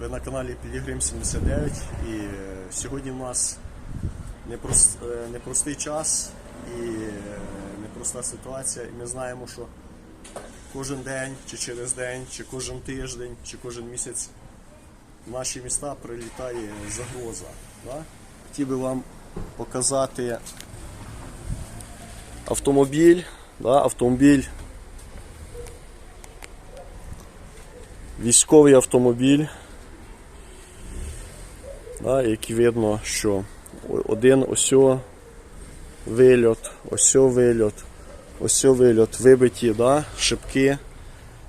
Ви на каналі Пілігрим 79 і е, сьогодні в нас е, непростий час і е, непроста ситуація. І ми знаємо, що кожен день, чи через день, чи кожен тиждень, чи кожен місяць в наші міста прилітає загроза. Да? Хотів би вам показати автомобіль, да? автомобіль. Військовий автомобіль, да, як видно, що один ось вильот, ось вильот, ось вильот, вибиті да, шибки,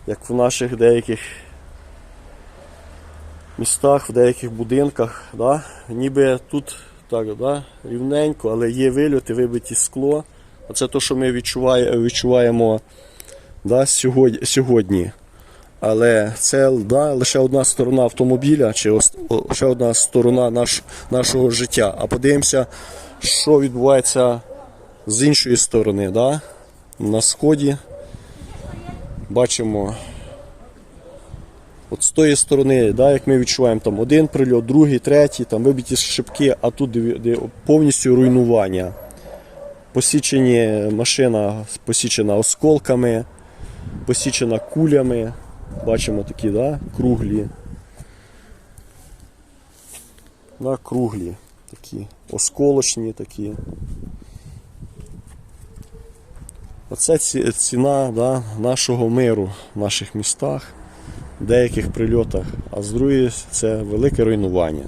як в наших деяких містах, в деяких будинках. Да, ніби тут так, да, рівненько, але є вильоти, вибиті скло. Оце те, що ми відчуває, відчуваємо да, сьогодні. Але це да, лише одна сторона автомобіля, чи ще одна сторона наш, нашого життя. А подивимося, що відбувається з іншої сторони. Да? На сході бачимо. От з тої сторони, да, як ми відчуваємо, там один прильот, другий, третій, там вибиті шибки, а тут де повністю руйнування. Посічені машина посічена осколками, посічена кулями. Бачимо такі, да, круглі. Да, круглі такі, осколочні такі. Оце ціна да, нашого миру в наших містах, в деяких прильотах, а з другої це велике руйнування.